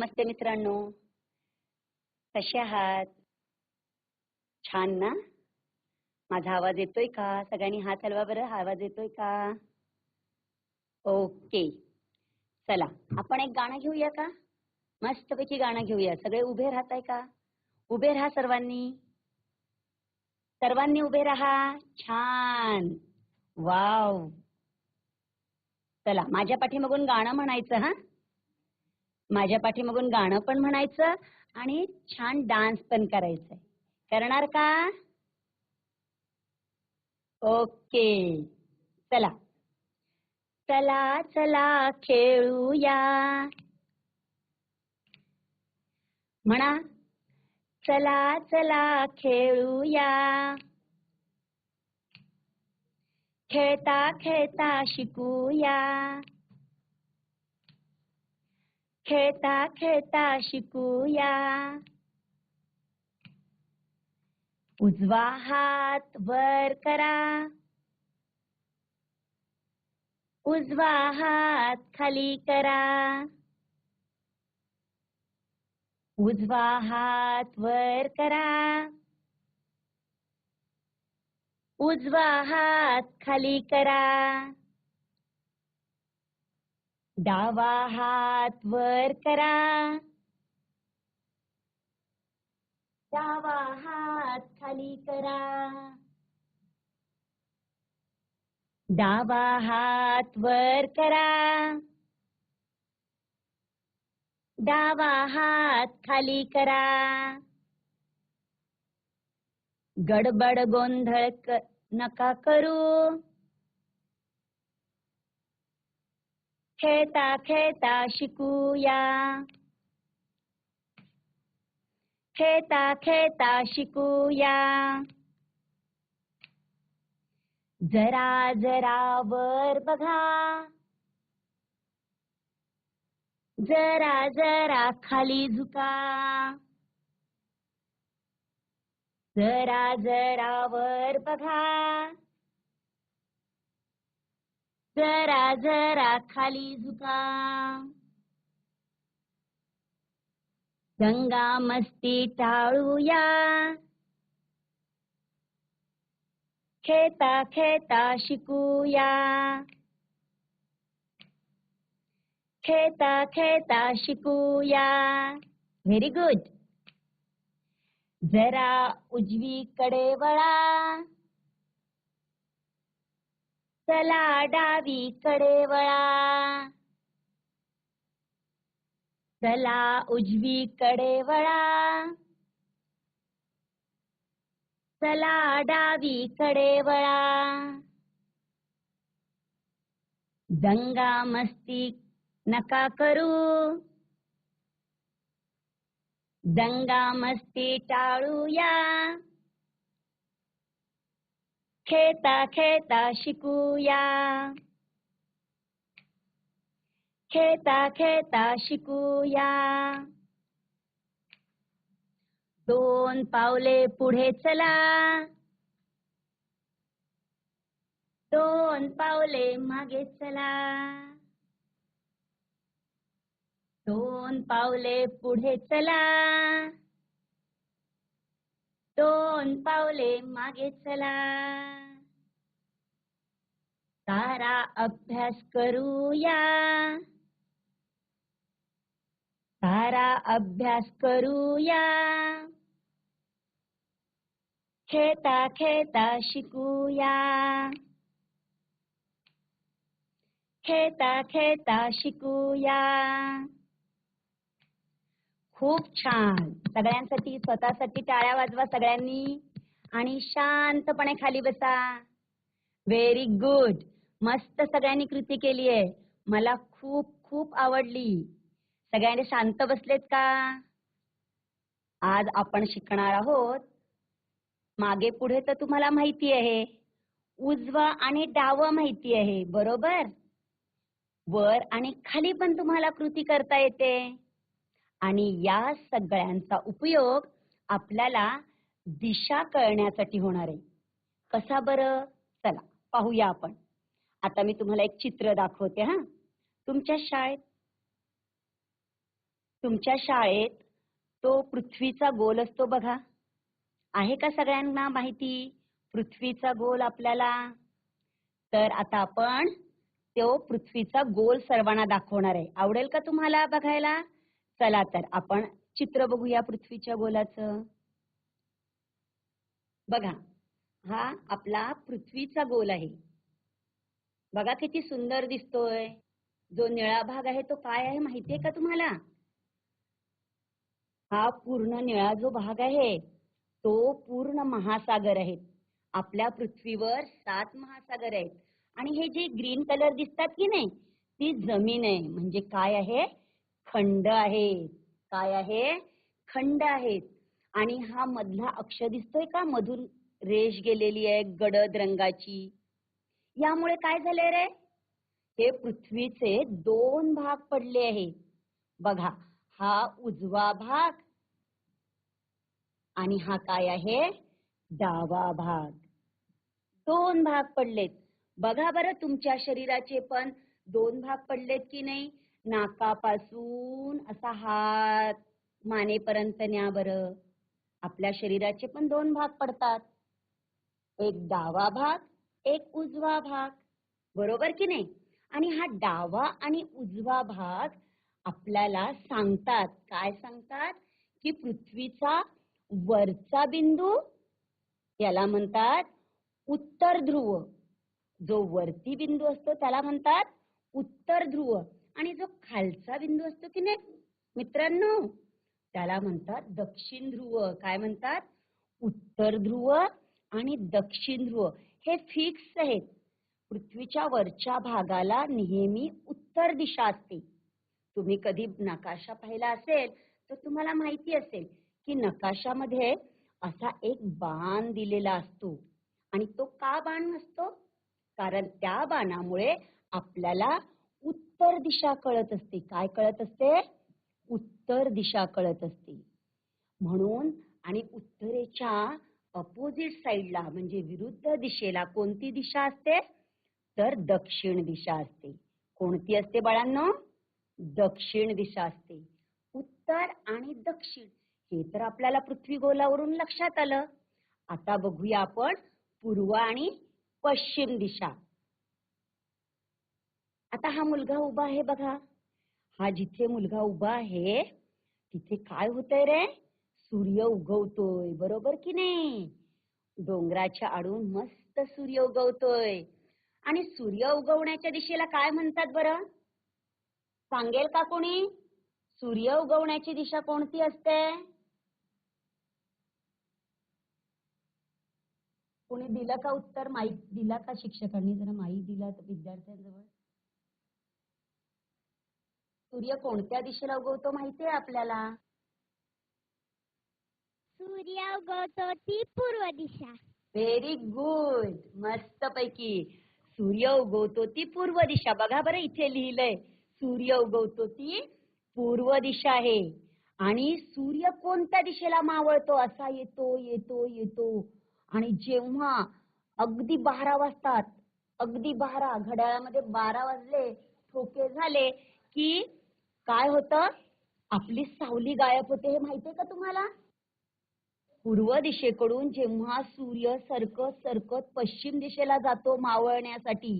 नमस्ते मित्रांनो. कसे आहात? छान ना? माझा आवाज येतोय का? सगळ्यांनी हात हलवा बरं? आवाज येतोय का? ओके. चला आपण एक गाणं घेऊया का? मस्तपैकी गाणं घेऊया. सगळे उभे राहताय का? उभे राहा सर्वांनी. सर्वांनी उभे राहा. छान. वाव. चला माझ्या पाठीमागून गाणं म्हणायचं हा? माझ्या पाठीमागून गाणं पण म्हणायचं आणि छान डान्स पण करायचंय. करणार का? ओके. चला. चला चला खेळूया. म्हणा. चला चला खेळूया. खेळता खेळता शिकूया. खेळता खेळता शिकूया. उजवा हात वर करा. उजवा हात खाली करा. उजवा हात वर करा. उजवा हात खाली करा. डावा हात वर करा. डावा हात खाली करा. डावा हात वर करा. डावा हात खाली करा. गडबड गोंधळ नका करू. खेळता खेळता शिकूया. खेळता खेळता शिकूया. जरा जरा वर बघा. जरा जरा खाली झुका. जरा जरा वर बघा. जरा जरा खाली झुका. गंगा मस्ती टाळूया. खेता खेळता शिकूया. खेता खेळता शिकूया. व्हेरी गुड जरा उजवीकडे वळा. चला डावीकडे वळा. चला उजवीकडे वळा. चला डावीकडे वळा. दंगा मस्ती नका करू. दंगा मस्ती टाळूया. खेळता खेळता शिकूया खेळता खेळता शिकूया दोन पावले पुढे चला. दोन पावले मागे चला. दोन पावले पुढे चला. दोन पावले मागे चला. सारा अभ्यास करूया. सारा अभ्यास करूया. खेळता खेळता शिकूया. खेळता खेळता शिकूया. खूप छान. सगळ्यांसाठी स्वतःसाठी टाळ्या वाजवा सगळ्यांनी आणि शांतपणे खाली बसा. व्हेरी गुड मस्त सगळ्यांनी कृती केली आहे. मला खूप खूप आवडली. सगळ्यांनी शांत बसलेत का? आज आपण शिकणार आहोत. मागे पुढे तर तुम्हाला माहिती आहे. उजवा आणि डावं माहिती आहे. बरोबर? वर आणि खाली पण तुम्हाला कृती करता येते. आणि या सगळ्यांचा उपयोग आपल्याला दिशा कळण्यासाठी होणार आहे. कसा बरं? चला पाहूया आपण. आता मी तुम्हाला एक चित्र दाखवते हा? तुमच्या शाळेत? तुमच्या शाळेत तो पृथ्वीचा गोल असतो बघा. आहे का सगळ्यांना माहिती? पृथ्वीचा गोल आपल्याला? तर आता आपण तो पृथ्वीचा गोल सर्वांना दाखवणार आहे. आवडेल का तुम्हाला बघायला? चला तर आपण चित्र बघूया पृथ्वीच्या गोलाचं. बघा हा आपला पृथ्वीचा गोल आहे. बघा किती सुंदर दिसतोय. जो निळा भाग आहे तो काय आहे माहितीये का तुम्हाला? हा पूर्ण निळा जो भाग आहे तो पूर्ण महासागर आहे. आपल्या पृथ्वीवर सात महासागर आहेत. आणि हे जे ग्रीन कलर दिसतात की नाही ती जमीन आहे. म्हणजे काय आहे? खंड आहे. काय आहे? खंड आहेत आणि हा मधला अक्ष दिसतोय का? मधून रेष गेलेली आहे गडद रंगाची. यामुळे काय झाले रे? हे पृथ्वीचे दोन भाग पडले आहे. बघा हा उजवा भाग आणि हा काय आहे? डावा भाग. दोन भाग पडलेत. बघा बरं तुमच्या शरीराचे पण दोन भाग पडलेत की नाही? नाकापासून असा हात मानेपर्यंत न्या बरं. आपल्या शरीराचे पण दोन भाग पडतात. एक डावा भाग एक उजवा भाग. बरोबर की नाही? आणि हा डावा आणि उजवा भाग आपल्याला सांगतात. काय सांगतात? की पृथ्वीचा वरचा बिंदू याला म्हणतात उत्तर ध्रुव. जो वरती बिंदू असतो त्याला म्हणतात उत्तर ध्रुव. आणि जो खालचा बिंदू असतो की नाही मित्रांनो त्याला म्हणतात दक्षिण ध्रुव. काय म्हणतात? उत्तर ध्रुव आणि दक्षिण ध्रुव. हे फिक्स आहेत. पृथ्वीच्या वरच्या भागाला नेहमी उत्तर दिशा असते. तुम्ही कधी नकाशा पाहिला असेल तर तुम्हाला माहिती असेल की नकाशामध्ये असा एक बाण दिलेला असतो. आणि तो का बाण नसतो? कारण त्या बाणामुळे आपल्याला उत्तर दिशा कळत असते. काय कळत असते? उत्तर दिशा कळत असते. म्हणून आणि उत्तरेच्या अपोजिट साइडला म्हणजे विरुद्ध दिशेला कोणती दिशा असते? तर दक्षिण दिशा असते. कोणती असते बाळांनो? दक्षिण दिशा असते. उत्तर आणि दक्षिण हे तर आपल्याला पृथ्वी गोलावरून लक्षात आलं. आता बघूया आपण पूर्व आणि पश्चिम दिशा. आता हा मुलगा उभा आहे बघा. हा जिथे मुलगा उभा आहे तिथे काय होतंय रे? सूर्य उगवतोय बरोबर की नाही? डोंगराच्या आडून मस्त सूर्य उगवतोय. आणि सूर्य उगवण्याच्या दिशेला काय म्हणतात बरं? सांगेल का कोणी? सूर्य उगवण्याची दिशा कोणती असते? कोणी दिलं का उत्तर? माहीत दिला का शिक्षकांनी? जरा माहीत दिला तर विद्यार्थ्यांजवळ. सूर्य कोणत्या दिशेला उगवतो माहितीये आपल्याला? सूर्य उगवतो ती पूर्व दिशा. व्हेरी गुड मस्त पैकी सूर्य उगवतो ती पूर्व दिशा. बघा बरं इथे लिहिलंय. सूर्य उगवतो ती पूर्व दिशा आहे. आणि सूर्य कोणत्या दिशेला मावळतो? असा येतो येतो येतो. आणि जेव्हा अगदी बारा वाजतात अगदी बारा घड्याळामध्ये बारा वाजले ठोके झाले की काय होतं? आपली सावली गायब होते हे माहितीये का तुम्हाला? पूर्व दिशेकडून जेव्हा सूर्य सरकत सरकत पश्चिम दिशेला जातो मावळण्यासाठी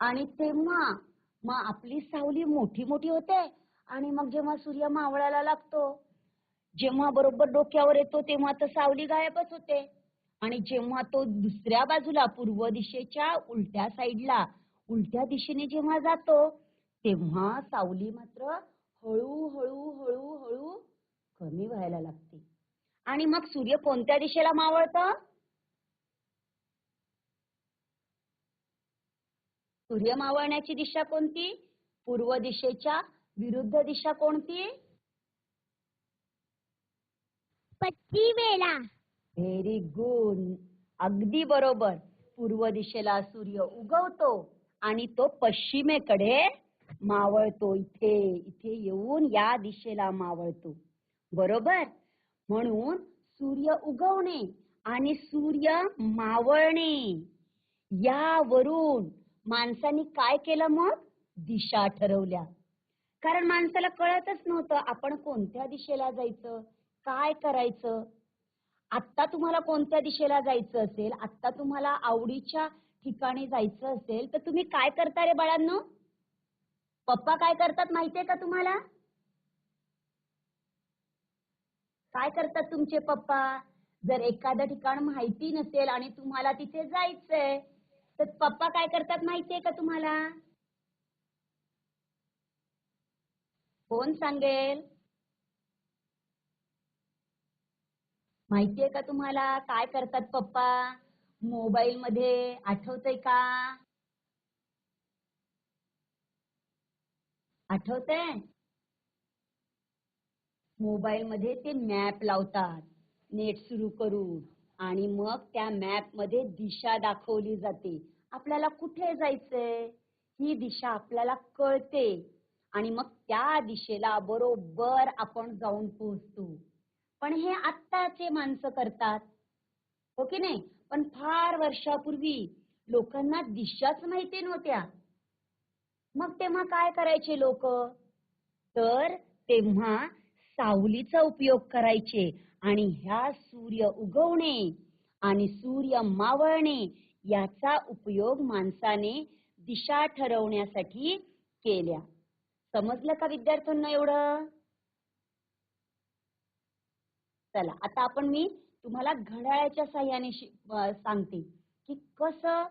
आणि तेव्हा मग आपली सावली मोठी मोठी होते आणि मग जेव्हा सूर्य मावळायला लागतो जेव्हा बरोबर डोक्यावर येतो तेव्हा तर सावली गायबच होते. आणि जेव्हा तो दुसऱ्या बाजूला पूर्व दिशेच्या उलट्या साईडला उलट्या दिशेने जेव्हा जातो तेव्हा सावली मात्र हळू हळू हळू हळू कमी व्हायला लागते. आणि मग सूर्य कोणत्या दिशेला मावळतं? सूर्य मावळण्याची दिशा कोणती? पूर्व दिशेच्या विरुद्ध दिशा कोणती? पश्चिमेला व्हेरी गुड अगदी बरोबर. पूर्व दिशेला सूर्य उगवतो. आणि तो पश्चिमेकडे मावळतो. इथे इथे येऊन या दिशेला मावळतो. बरोबर? म्हणून सूर्य उगवणे आणि सूर्य मावळणे. यावरून माणसांनी काय केलं मग? दिशा ठरवल्या. कारण माणसाला कळतच नव्हतं आपण कोणत्या दिशेला जायचं? काय करायचं? आत्ता तुम्हाला कोणत्या दिशेला जायचं असेल? आत्ता तुम्हाला आवडीच्या ठिकाणी जायचं असेल तर तुम्ही काय करता रे बाळांनो? पप्पा काय करतात माहितीये का तुम्हाला? काय करतात तुमचे पप्पा? जर एखादं ठिकाण माहिती नसेल आणि तुम्हाला तिथे जायचंय तर पप्पा काय करतात माहितीये का तुम्हाला? कोण सांगेल? माहितीये का तुम्हाला काय करतात पप्पा? मोबाईल मध्ये आठवतंय का? आठवतंय? मोबाईल मध्ये ते मॅप लावतात नेट सुरू करून. आणि मग त्या मॅपमध्ये दिशा दाखवली जाते. आपल्याला कुठे जायचंय? ही दिशा आपल्याला कळते. आणि मग त्या दिशेला बरोबर आपण जाऊन पोहोचतो. पण हे आत्ताचे माणसं करतात. हो की नाही? पण फार वर्षापूर्वी लोकांना दिशाच माहिती नव्हत्या. मग तेव्हा काय करायचे लोक? तर तेव्हा सावलीचा उपयोग करायचे आणि ह्या सूर्य उगवणे आणि सूर्य मावळणे याचा उपयोग माणसाने दिशा ठरवण्यासाठी केल्या. समजलं का विद्यार्थ्यांना एवढं? चला आता आपण मी तुम्हाला घड्याळाच्या साह्याने सांगते की कसं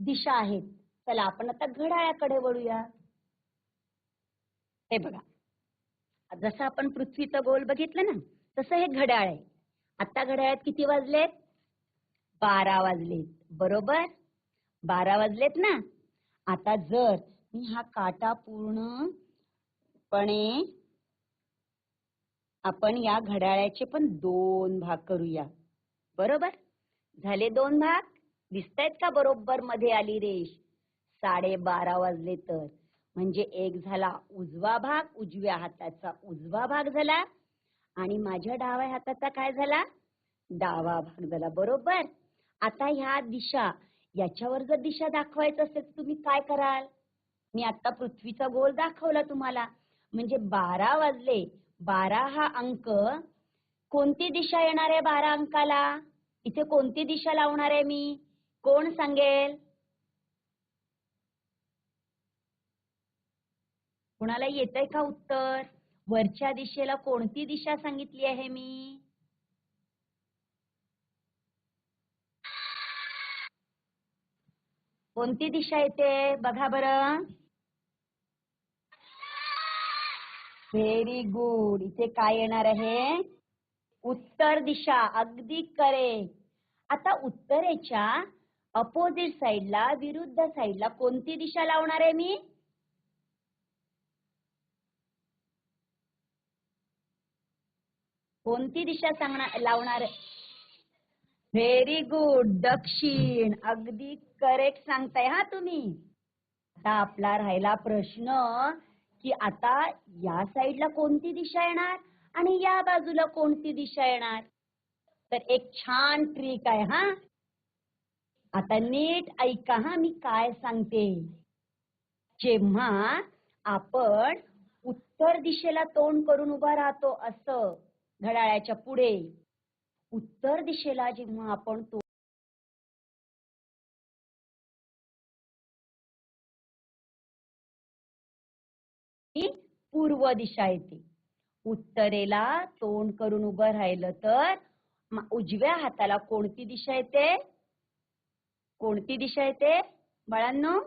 दिशा आहेत. चला आपण आता घड्याळाकडे वळूया. हे बघा. जसं आपण पृथ्वीचं गोल बघितलं ना तसं हे घड्याळ आहे. आता घड्याळात किती वाजलेत? बारा वाजलेत. बरोबर? बारा वाजलेत ना? आता जर मी हा काटा पूर्णपणे आपण या घड्याळाचे पण दोन भाग करूया. बरोबर? झाले दोन भाग? दिसतायत का बरोबर मध्ये आली रेष? साडेबारा वाजले तर. म्हणजे एक झाला उजवा भाग उजव्या हाताचा उजवा भाग झाला. आणि माझ्या डाव्या हाताचा काय झाला? डावा भाग झाला. बरोबर? आता ह्या दिशा याच्यावर जर दिशा दाखवायचं असेल तर तुम्ही काय कराल? मी आता पृथ्वीचा गोल दाखवला तुम्हाला. म्हणजे बारा वाजले. बारा हा अंक. कोणती दिशा येणार आहे बारा अंकाला? इथे कोणती दिशा लावणार आहे मी? कोण सांगेल? कुणाला येतंय का उत्तर? वरच्या दिशेला कोणती दिशा सांगितली आहे मी? कोणती दिशा येते? बघा बरं. व्हेरी गुड इथे काय येणार आहे? उत्तर दिशा. अगदी करेक्ट आता उत्तरेच्या अपोजिट साइडला विरुद्ध साइडला कोणती दिशा लावणार आहे मी? कोणती दिशा सांगणार लावणार? व्हेरी गुड दक्षिण. अगदी करेक्ट सांगताय हा तुम्ही. आता आपला राहिला प्रश्न की आता या साईडला कोणती दिशा येणार आणि या बाजूला कोणती दिशा येणार? तर एक छान ट्रिक आहे हा. आता नीट ऐका हा मी काय सांगते. जेव्हा आपण उत्तर दिशेला तोंड करून उभा राहतो असं घड्याळाच्या पुढे उत्तर दिशेला जेव्हा आपण पूर्व दिशा येते. उत्तरेला तोंड करून उभं राहिलं तर उजव्या हाताला कोणती दिशा येते? कोणती दिशा येते? बाळांनो?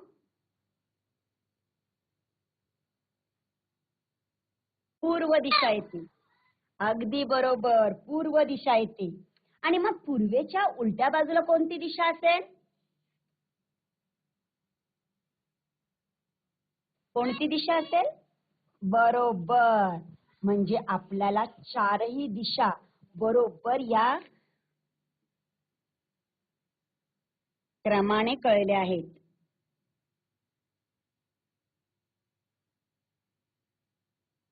पूर्व दिशा येते. अगदी बरोबर पूर्व दिशा येते. आणि मग पूर्वेच्या उलट्या बाजूला कोणती दिशा असेल? कोणती दिशा असेल? बरोबर. म्हणजे आपल्याला चारही दिशा बरोबर या क्रमाने कळल्या आहेत.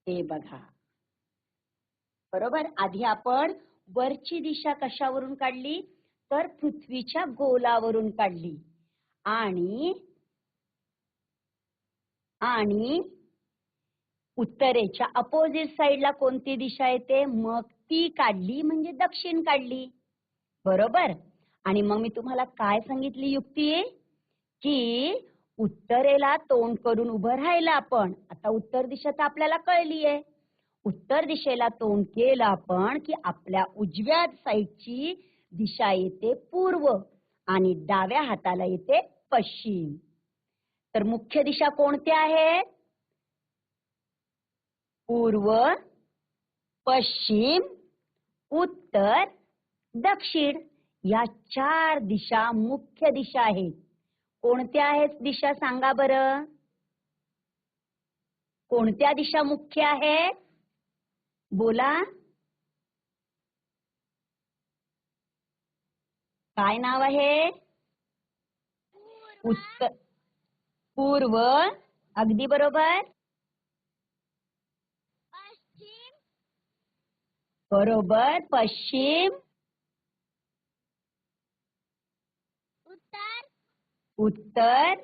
हे बघा. बरोबर? आधी आपण वरची दिशा कशावरून काढली? तर पृथ्वीच्या गोलावरून काढली. आणि आणि उत्तरेच्या अपोजिट साईडला कोणती दिशा येते? मग ती काढली म्हणजे दक्षिण काढली. बरोबर? आणि मग मी तुम्हाला काय सांगितली युक्ती? की उत्तरेला तोंड करून उभं राहिलं आपण. आता उत्तर दिशा तर आपल्याला कळली आहे. उत्तर दिशेला तोंड केलं आपण की आपल्या उजव्या साईडची दिशा येते पूर्व आणि डाव्या हाताला येते पश्चिम. तर मुख्य दिशा कोणत्या आहेत? पूर्व पश्चिम उत्तर दक्षिण. या चार दिशा मुख्य दिशा आहेत. कोणत्या आहेत दिशा सांगा बरं? कोणत्या दिशा मुख्य आहेत? बोला. काय नाव आहे? उत्तर पूर्व. अगदी बरोबर पश्चिम बरोबर. पश्चिम. उत्तर.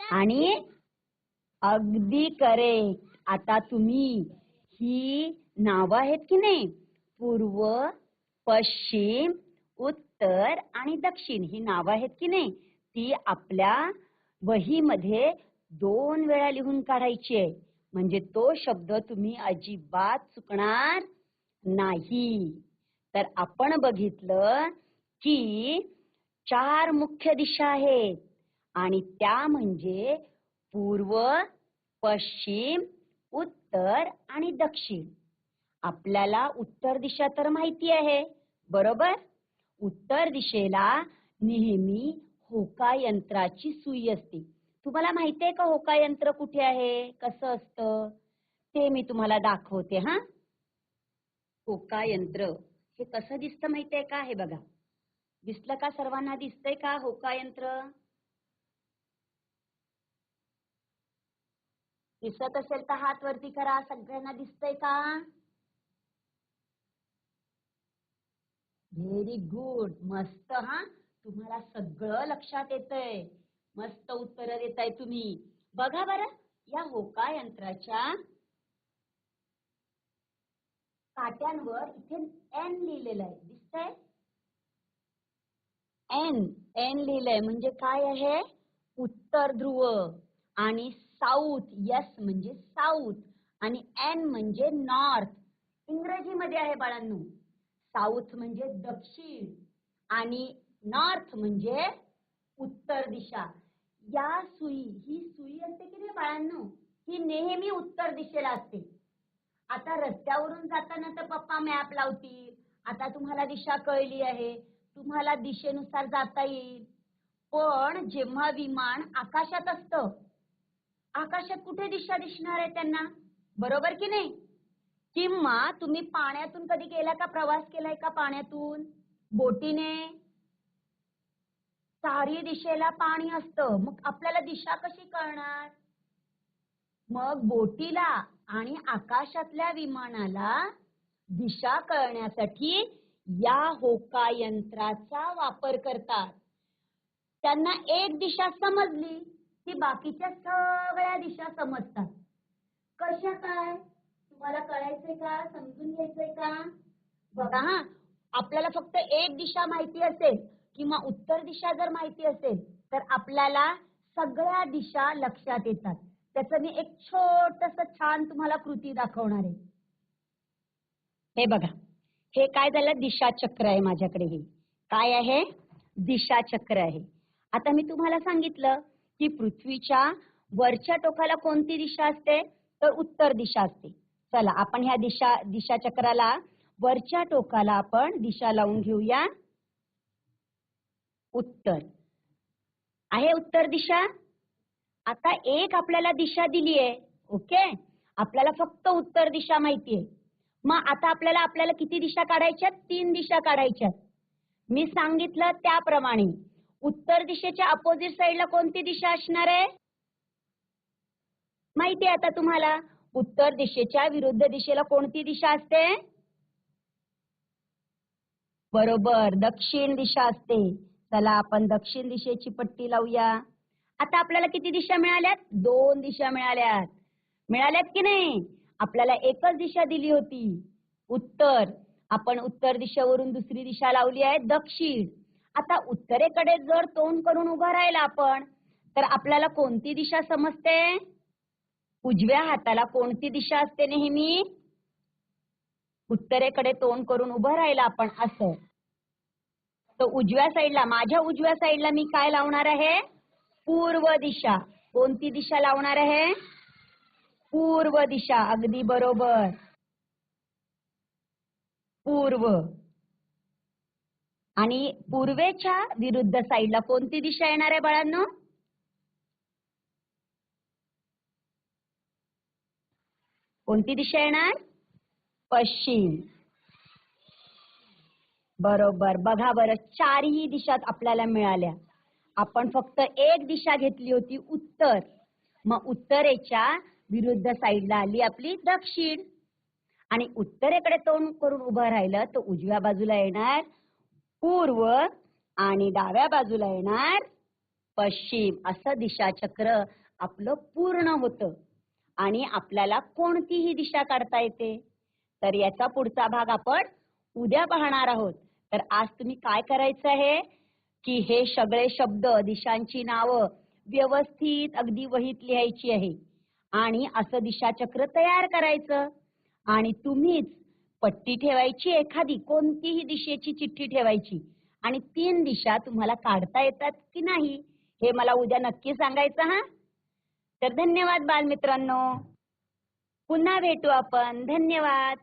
आणि अगदी करेक्ट आता तुम्ही ही नावं आहेत की नाही? पूर्व पश्चिम उत्तर आणि दक्षिण ही नावं आहेत की नाही? ती आपल्या वहीमध्ये दोन वेळा लिहून काढायची आहे. म्हणजे तो शब्द तुम्ही अजिबात चुकणार नाही. तर आपण बघितलं की चार मुख्य दिशा आहेत. आणि त्या म्हणजे पूर्व पश्चिम उत्तर आणि दक्षिण. आपल्याला उत्तर दिशा तर माहिती आहे बरोबर? उत्तर दिशेला नेहमी होका यंत्राची सुई असते. तुम्हाला माहितीये का होका यंत्र कुठे आहे? कसं असतं? ते मी तुम्हाला दाखवते हा? होका यंत्र हे कसं दिसतं माहितीये का? हे बघा. दिसलं का सर्वांना? दिसतंय का होका यंत्र दिसत असेल तर हात वरती करा. सगळ्यांना दिसतंय का? व्हेरी गुड मस्त हा? तुम्हाला सगळं लक्षात येतंय. मस्त उत्तर देताय तुम्ही. बघा बरं या होका यंत्राच्या काट्यांवर इथे एन लिहिलेलं आहे. दिसतंय? एन एन लिहिलंय. म्हणजे काय आहे? उत्तर ध्रुव आणि साऊथ यस म्हणजे साऊथ आणि एन म्हणजे नॉर्थ इंग्रजीमध्ये आहे बाळांनो साऊथ म्हणजे दक्षिण आणि नॉर्थ म्हणजे उत्तर दिशा. या सुई ही सुई असते की नाही बाळांनो? ही नेहमी उत्तर दिशेला असते. आता रस्त्यावरून जाताना तर पप्पा मॅप लावतील. आता तुम्हाला दिशा कळली आहे. तुम्हाला दिशेनुसार जाता येईल. पण जेव्हा विमान आकाशात असतं आकाशात कुठे दिशा दिसणार आहे त्यांना? बरोबर की नाही? किंवा तुम्ही पाण्यातून कधी गेला का? प्रवास केलाय का पाण्यातून? बोटीने? चारी दिशेला पाणी असतं. मग आपल्याला दिशा कशी कळणार? मग बोटीला आणि आकाशातल्या विमानाला दिशा कळण्यासाठी या होका यंत्राचा वापर करतात. त्यांना एक दिशा समजली की बाकीच्या सगळ्या दिशा समजतात. कशा काय? तुम्हाला कळायचंय का? समजून घ्यायचंय का? बघा हा. आपल्याला फक्त एक दिशा माहिती असेल. किंवा उत्तर दिशा जर माहिती असेल तर आपल्याला सगळ्या दिशा लक्षात येतात. त्याचं मी एक छोटस छान तुम्हाला कृती दाखवणार आहे. हे बघा. हे काय झालं? दिशा चक्र आहे माझ्याकडे हे. काय आहे? दिशा चक्र आहे. आता मी तुम्हाला सांगितलं की पृथ्वीच्या वरच्या टोकाला कोणती दिशा असते? तर उत्तर दिशा असते. चला आपण ह्या दिशा दिशा चक्राला वरच्या टोकाला आपण दिशा लावून घेऊया. उत्तर. आहे उत्तर दिशा? आता एक आपल्याला दिशा दिली आहे ओके? आपल्याला फक्त उत्तर दिशा माहितीये. मग आता आपल्याला आपल्याला किती दिशा काढायच्यात? तीन दिशा काढायच्यात. मी सांगितलं त्याप्रमाणे. उत्तर दिशेच्या अपोजिट साईडला कोणती दिशा असणार आहे? माहिती आहे आता तुम्हाला? उत्तर दिशेच्या विरुद्ध दिशेला कोणती दिशा असते? बरोबर दक्षिण दिशा असते. चला आपण दक्षिण दिशेची पट्टी लावूया. आता आपल्याला किती दिशा मिळाल्यात? दोन दिशा मिळाल्यात. मिळाल्यात की नाही? आपल्याला एकच दिशा दिली होती. उत्तर. आपण उत्तर दिशेवरून दुसरी दिशा लावली आहे दक्षिण. आता उत्तरेकडे जर तोंड करून उभं राहिला आपण तर आपल्याला कोणती दिशा समजते? उजव्या हाताला कोणती दिशा असते नेहमी? उत्तरेकडे तोंड करून उभं राहिलं आपण असं. तर उजव्या साईडला माझ्या उजव्या साईडला मी काय लावणार आहे? पूर्व दिशा. कोणती दिशा लावणार आहे? पूर्व दिशा अगदी बरोबर. पूर्व. आणि पूर्वेच्या विरुद्ध साईडला कोणती दिशा येणार आहे बाळांनो? कोणती दिशा येणार? पश्चिम. बरोबर. बघा बरं चारही दिशात आपल्याला मिळाल्या. आपण फक्त एक दिशा घेतली होती उत्तर. मग उत्तरेच्या विरुद्ध साईडला आली आपली दक्षिण. आणि उत्तरेकडे तोंड करून उभं राहिलं तर उजव्या बाजूला येणार पूर्व आणि डाव्या बाजूला येणार पश्चिम. असं दिशाचक्र आपलं पूर्ण होतं. आणि आपल्याला कोणतीही दिशा काढता येते. तर याचा पुढचा भाग आपण उद्या पाहणार आहोत. तर आज तुम्ही काय करायचं आहे? की हे सगळे शब्द दिशांची नावं व्यवस्थित अगदी वहीत लिहायची आहे. आणि असं दिशाचक्र तयार करायचं. आणि तुम्हीच पट्टी ठेवायची एखादी कोणतीही दिशेची चिठ्ठी ठेवायची. आणि तीन दिशा तुम्हाला काढता येतात की नाही हे मला उद्या नक्की सांगायचं हा? तर धन्यवाद बालमित्रांनो. पुन्हा भेटू आपण. धन्यवाद.